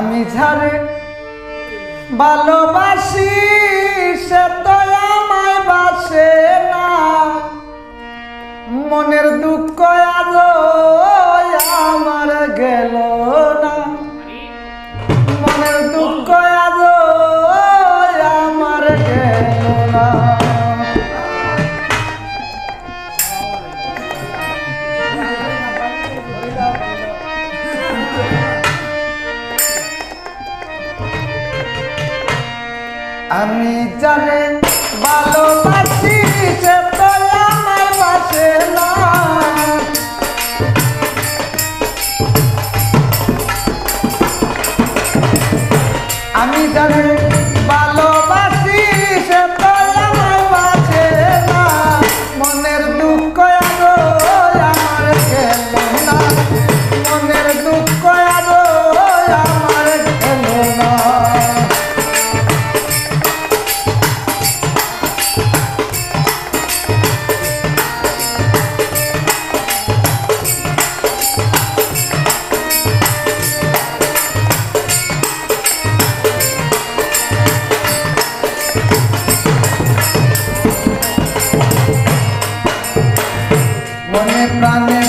আমি ঝাড়ে ভালোবাসি, সে তো আমায় বাসে না। মনের দুঃখ আজ আমার গেল না। মনের দুঃখ আমি জানে ভালোবাসি সে তো আমার পাশে না আমি জানে মনে প্রাণে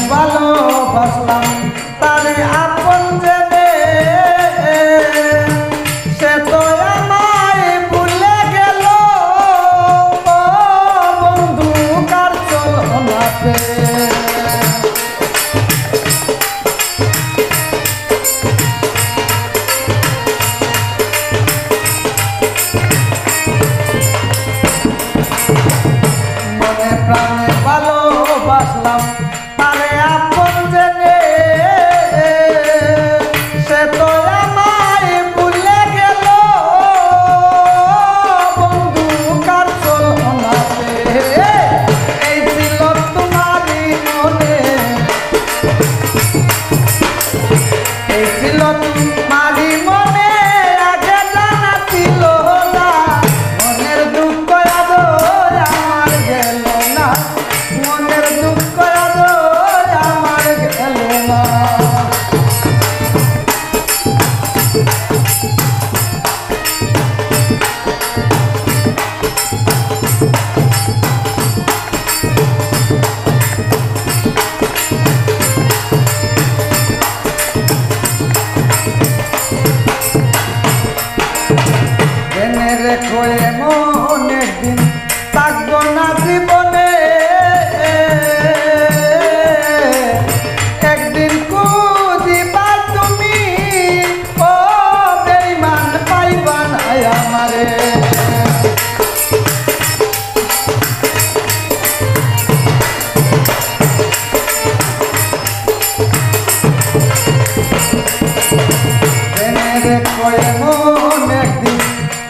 এমন একদিন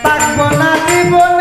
থাকব না জীবনে।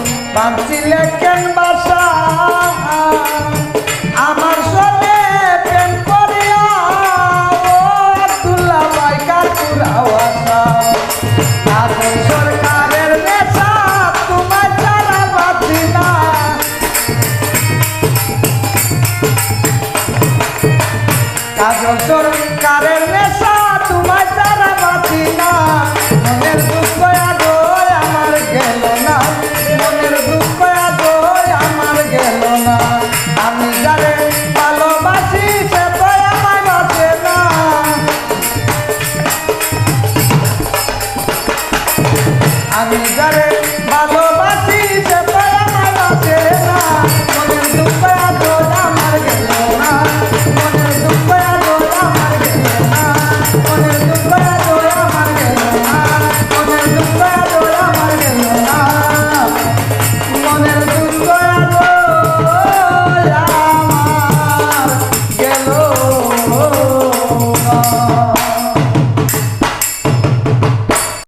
বাঁচিলে কেন বাসা? আমার সবে প্রেম করিয়া তুলা বাইকার পুরাও আসা কাজল সরকারের নেশা